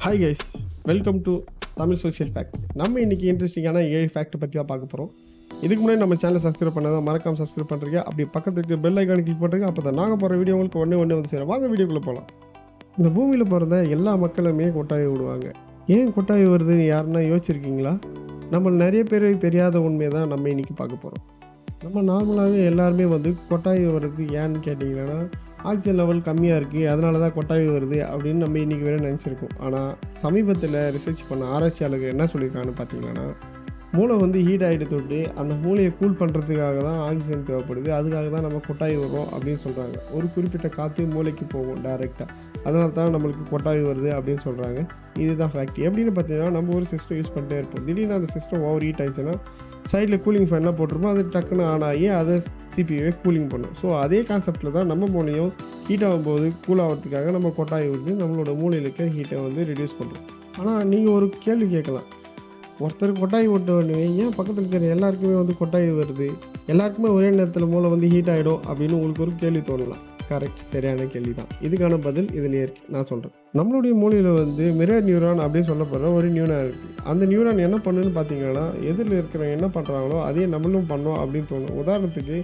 Hi guys welcome to Tamil social fact நம்ம இன்றைக்கி இன்ட்ரெஸ்டிங்கான ஏழு ஃபேக்ட் பற்றி தான் பார்க்க போகிறோம் இதுக்கு முன்னாடி நம்ம சேனலை சப்ஸ்கிரைப் பண்ணாதான் மறக்காம சப்ஸ்கிரைப் பண்ணுறீங்க அப்படி பக்கத்துக்கு பெல் ஐக்கான கிளிக் பண்ணுறீங்க அப்போ தான் நாங்கள் போகிற வீடியோ உங்களுக்கு ஒன்றே ஒன்றே வந்து சேரும். வாங்க வீடியோக்குள்ளே போகலாம் இந்த பூமியில் பிறந்த எல்லா மக்களுமே கொட்டாய் விடுவாங்க. ஏன் கொட்டாய் வருதுன்னு யாருன்னா யோசிச்சிருக்கீங்களா? நம்ம நிறைய பேருக்கு தெரியாத உண்மையை தான் நம்ம இன்றைக்கி பார்க்க போகிறோம் நம்ம நார்மலாகவே எல்லாருமே வந்து கொட்டாய் வருது ஏன்னு கேட்டிங்கன்னா ஆக்சிஜன் லெவல் கம்மியாக இருக்குது அதனால தான் கொட்டாய் வருது அப்படின்னு நம்ம இன்றைக்கி வேறு நினச்சிருக்கோம். ஆனால் சமீபத்தில் ரிசர்ச் பண்ண ஆராய்ச்சியாளர்கள் என்ன சொல்லியிருக்காங்கன்னு பார்த்தீங்கன்னா மூளை வந்து ஹீட் ஆகிட்டு தொட்டு அந்த மூளையை கூல் பண்ணுறதுக்காக தான் ஆக்சிஜன் தேவைப்படுது. அதுக்காக தான் நம்ம கொட்டாய் வரும் அப்படின்னு சொல்கிறாங்க ஒரு குறிப்பிட்ட காற்று மூளைக்கு போகும் டைரெக்டாக அதனால தான் நம்மளுக்கு கொட்டாய் வருது அப்படின்னு சொல்கிறாங்க இதுதான் ஃபேக்ட் எப்படின்னு பார்த்தீங்கன்னா நம்ம ஒரு சிஸ்டம் யூஸ் பண்ணிட்டே இருப்போம். திடீர்னு அந்த சிஸ்டம் ஓவர் ஹீட் ஆயிடுச்சுன்னா சைடில் கூலிங் ஃபேன்லாம் போட்டிருப்போம். அது டக்குன்னு ஆன் ஆகி அதை சிபியூவே கூலிங் பண்ணும். ஸோ அதே கான்செப்டில் தான் நம்ம மூளையும் ஹீட் ஆகும்போது கூல் ஆகிறதுக்காக நம்ம கொட்டாய் வந்து நம்மளோட மூளையில் இருக்க ஹீட்டை வந்து ரிடியூஸ் பண்ணுறோம் ஆனால் நீங்கள் ஒரு கேள்வி கேட்கலாம். ஒருத்தர் கொட்டாய் ஓட்ட உடனே ஏன் பக்கத்தில் இருக்கிற எல்லாருக்குமே வந்து கொட்டாய் வருது? எல்லாருக்குமே ஒரே நேரத்தில் மூளை வந்து ஹீட் ஆகிடும் அப்படின்னு உங்களுக்கு ஒரு கேள்வி தோணலாம். கரெக்ட் சரியான கேள்வி தான் இதுக்கான பதில் இது இருக்கு நான் சொல்கிறேன் நம்மளுடைய மூலையில் வந்து மிரர் நியூரான் அப்படின்னு சொல்லப்படுற ஒரு நியூரான் இருக்குது அந்த நியூரான் என்ன பண்ணுன்னு பார்த்தீங்கன்னா எதிரில் இருக்கிறவங்க என்ன பண்ணுறாங்களோ அதே நம்மளும் பண்ணோம் அப்படின்னு தோணும். உதாரணத்துக்கு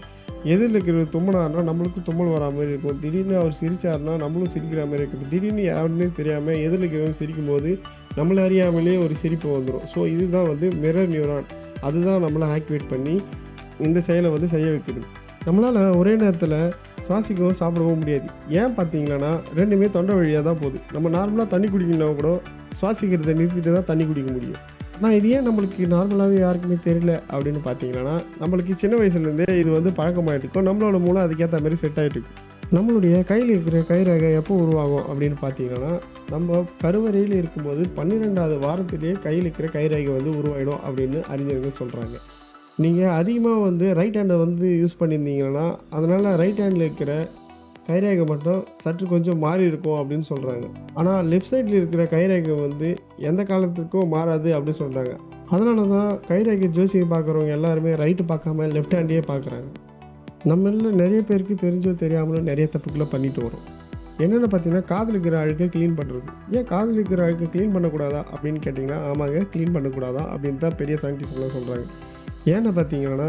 எதிரில் இருக்கிற தும்மனாருனா நம்மளுக்கு தும்மல் வரா மாதிரி இருக்கும். திடீர்னு அவர் சிரிச்சாருன்னா நம்மளும் சிரிக்கிற மாதிரி இருக்கும். திடீர்னு யாருன்னே தெரியாமல் எதிரில் இருக்கிறவங்க சிரிக்கும் போது நம்மளை அறியாமலே ஒரு சிரிப்பு வந்துடும் ஸோ இதுதான் வந்து மிரர் நியூரான் அதுதான் நம்மளை ஆக்டிவேட் பண்ணி இந்த செயலை வந்து செய்ய வைக்கிறது நம்மளால் ஒரே நேரத்தில் சுவாசிக்கவும் சாப்பிடவும் முடியாது. ஏன் பார்த்தீங்கன்னா ரெண்டுமே தொண்டை வழியாக தான் போகுது. நம்ம நார்மலாக தண்ணி குடிக்கணும் கூட சுவாசிக்கிறத நிறுத்திட்டு தான் தண்ணி குடிக்க முடியும். ஆனால் இது ஏன் நம்மளுக்கு நார்மலாகவே யாருக்குமே தெரியல அப்படின்னு பார்த்தீங்கன்னா நம்மளுக்கு சின்ன வயசுலேருந்தே இது வந்து பழக்கமாகிட்டு இருக்கும். நம்மளோட மூலம் அதுக்கேற்ற மாதிரி செட் ஆகிட்டு இருக்கும் நம்மளுடைய கையில் இருக்கிற கைரேகை எப்போ உருவாகும் அப்படின்னு பார்த்தீங்கன்னா நம்ம கருவறையில் இருக்கும்போது பன்னிரெண்டாவது வாரத்திலேயே கையில் இருக்கிற கைரேகை வந்து உருவாயிடும் அப்படின்னு அறிஞர்கள் சொல்கிறாங்க நீங்கள் அதிகமாக வந்து ரைட் ஹேண்டை வந்து யூஸ் பண்ணியிருந்தீங்கன்னா அதனால் ரைட் ஹேண்டில் இருக்கிற கைரேகை மட்டும் சற்று கொஞ்சம் மாறி இருக்கும் அப்படின்னு சொல்கிறாங்க ஆனால் லெஃப்ட் சைடில் இருக்கிற கைரேகை வந்து எந்த காலத்துக்கும் மாறாது அப்படின்னு சொல்கிறாங்க அதனால தான் கைரேகை ஜோசியை பார்க்குறவங்க எல்லாருமே ரைட்டு பார்க்காம லெஃப்ட் ஹேண்டையே பார்க்குறாங்க. நம்மள நிறைய பேருக்கு தெரிஞ்சோ தெரியாமலோ நிறைய தப்புக்களை பண்ணிட்டு வரோம். என்னென்னு பார்த்தீங்கன்னா காதில் இருக்கிற அழுக்கை க்ளீன் பண்ணுறது ஏன் காதில் இருக்கிற அழுக்கை க்ளீன் பண்ணக்கூடாதா அப்படின்னு கேட்டிங்கன்னா ஆமாங்க க்ளீன் பண்ணக்கூடாதா அப்படின்னு தான் பெரிய சயின்டிஸ்ட்லாம் சொல்கிறாங்க ஏன்னு பார்த்தீங்கன்னா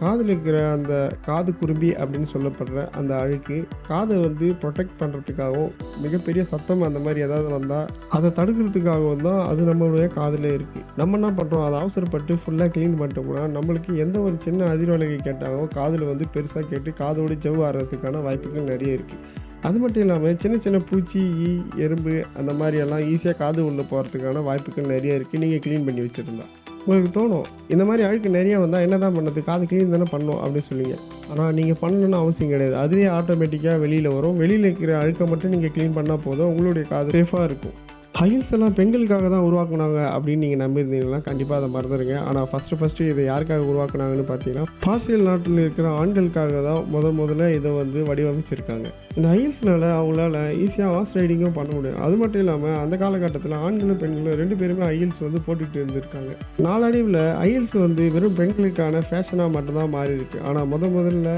காதில் இருக்கிற அந்த காது குரும்பி அப்படின்னு சொல்லப்படுற அந்த அழுக்கு காதை வந்து ப்ரொடெக்ட் பண்ணுறதுக்காகவும் மிகப்பெரிய சத்தம் அந்த மாதிரி ஏதாவது வந்தால் அதை தடுக்கிறதுக்காகவும் தான் அது நம்மளுடைய காதில் இருக்குது நம்ம என்ன பண்ணுறோம் அதை அவசரப்பட்டு ஃபுல்லாக க்ளீன் பண்ணிட்டோம்னா நம்மளுக்கு எந்த ஒரு சின்ன அதிர்வலைகை கேட்டாலும் காதில் வந்து பெருசாக கேட்டு காதோடு ஜவ் ஆடுறதுக்கான வாய்ப்புகள் நிறைய இருக்குது அது மட்டும் இல்லாமல் சின்ன சின்ன பூச்சி ஈ எறும்பு அந்த மாதிரி எல்லாம் ஈஸியாக காது உள்ளே போகிறதுக்கான வாய்ப்புகள் நிறைய இருக்குது நீங்கள் க்ளீன் பண்ணி வச்சுருந்தா. உங்களுக்கு தோணும் இந்த மாதிரி அழுக்கு நிறையா வந்தால் என்ன தான் பண்ணது? காது க்ளீன் தானே பண்ணும் அப்படின்னு சொல்லுவீங்க. ஆனால் நீங்கள் பண்ணணும்னு அவசியம் கிடையாது. அதுவே ஆட்டோமேட்டிக்காக வெளியில் வரும். வெளியில் இருக்கிற அழுக்கை மட்டும் நீங்கள் க்ளீன் பண்ணால் போதும். உங்களுடைய காது சேஃபாக இருக்கும். ஹைல்ஸ் எல்லாம் பெண்களுக்காக தான் உருவாக்குனாங்க அப்படின்னு நீங்கள் நம்பியிருந்தீங்கன்னா கண்டிப்பாக அதை மறந்துடுங்க. ஆனால் ஃபஸ்ட்டு ஃபஸ்ட்டு இதை யாருக்காக உருவாக்குனாங்கன்னு பார்த்தீங்கன்னா பார்சியல் நாட்டில் இருக்கிற ஆண்களுக்காக தான் முத முதல்ல இதை வந்து வடிவமைச்சிருக்காங்க. இந்த ஹைல்ஸ்னால அவங்களால ஈஸியாக ஹார்ஸ் ரைடிங்கும் பண்ண முடியும். அது மட்டும் இல்லாமல் அந்த காலகட்டத்தில் ஆண்களும் பெண்களும் ரெண்டு பேருமே ஹைல்ஸ் வந்து போட்டுக்கிட்டு இருந்திருக்காங்க. நாளடைவில் ஹைல்ஸ் வந்து வெறும் பெண்களுக்கான ஃபேஷனாக மட்டும்தான் மாறி இருக்கு ஆனால் முத முதல்ல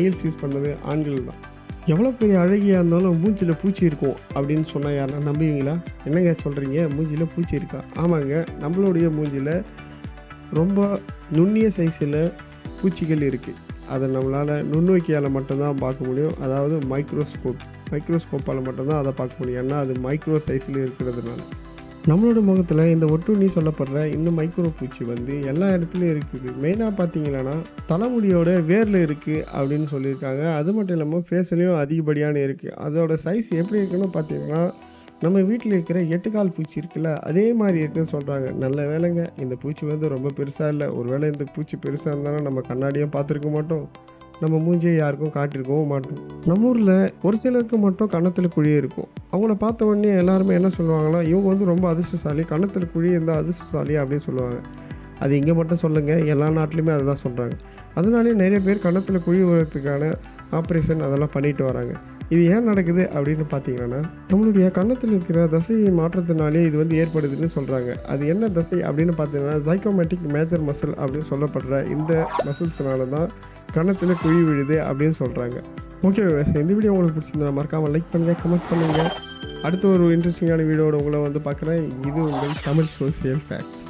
ஐஎல்ஸ் யூஸ் பண்ணது ஆண்கள் தான். எவ்வளோ பெரிய அழகியாக இருந்தாலும் மூஞ்சியில் பூச்சி இருக்கும் அப்படின்னு சொன்னால் யாருன்னா நம்புவீங்களா? என்னங்க சொல்கிறீங்க மூஞ்சியில் பூச்சி இருக்கா? ஆமாங்க. நம்மளுடைய மூஞ்சியில் ரொம்ப நுண்ணிய சைஸில் பூச்சிகள் இருக்குது அதை நம்மளால் நுண்ணோக்கியால் மட்டும்தான் பார்க்க முடியும். அதாவது மைக்ரோஸ்கோப் மைக்ரோஸ்கோப்பால் மட்டும்தான் அதை பார்க்க முடியும். ஏன்னா அது மைக்ரோ சைஸில் இருக்கிறதுனால. நம்மளோட முகத்தில் இந்த ஒட்டுண்ணி சொல்லப்படுற இந்த மைக்ரோ பூச்சி வந்து எல்லா இடத்துலையும் இருக்குது. மெயினாக பார்த்தீங்கன்னா தலைமுடியோட வேரில் இருக்குது அப்படின்னு சொல்லியிருக்காங்க. அது மட்டும் இல்லாமல் ஃபேஸ்லேயும் அதிகப்படியான இருக்குது அதோட சைஸ் எப்படி இருக்குன்னு பார்த்தீங்கன்னா நம்ம வீட்டில் இருக்கிற எட்டுக்கால் பூச்சி இருக்குல்ல அதே மாதிரி இருக்குன்னு சொல்கிறாங்க நல்ல வேலைங்க. இந்த பூச்சி வந்து ரொம்ப பெருசாக இல்லை. ஒருவேளை இந்த பூச்சி பெருசாக இருந்தாலும் நம்ம கண்ணாடியும் பார்த்துருக்க மாட்டோம். நம்ம மூஞ்சியை யாருக்கும் காட்டியிருக்கவும் மாட்டோம். நம்ம ஊரில் ஒரு சிலருக்கு மட்டும் கணத்தில் குழி இருக்கும். அவங்கள பார்த்த உடனே எல்லாருமே என்ன சொல்லுவாங்கன்னா இவங்க வந்து ரொம்ப அதிர்ஷ்டசாலி கணத்தில் குழி இருந்தால் அதிர்ஷ்டசாலி அப்படின்னு சொல்லுவாங்க. அது இங்கே மட்டும் சொல்லுங்கள் எல்லா நாட்டிலையுமே அதை தான் சொல்கிறாங்க அதனாலே நிறைய பேர் கணத்தில் குழி விடுறதுக்கான ஆப்ரேஷன் அதெல்லாம் பண்ணிட்டு வராங்க. இது ஏன் நடக்குது அப்படின்னு பார்த்தீங்கன்னா நம்மளுடைய கன்னத்தில் இருக்கிற தசையை மாற்றத்தினாலே இது வந்து ஏற்படுதுன்னு சொல்கிறாங்க அது என்ன தசை அப்படின்னு பார்த்தீங்கன்னா ஜைக்கோமேட்டிக் மேஜர் மசில் அப்படின்னு சொல்லப்படுற இந்த மசில்ஸ்னால தான் கன்னத்தில் குழி விழுது அப்படின்னு சொல்கிறாங்க ஓகே இந்த வீடியோ உங்களுக்கு பிடிச்சிருந்தா மறக்காமல் லைக் பண்ணுங்கள் கமெண்ட் பண்ணுங்கள் அடுத்த ஒரு இன்ட்ரெஸ்டிங்கான வீடியோட உங்களை வந்து பார்க்குறேன். இது உங்கள் தமிழ் சோசியல் ஃபேக்ட்ஸ்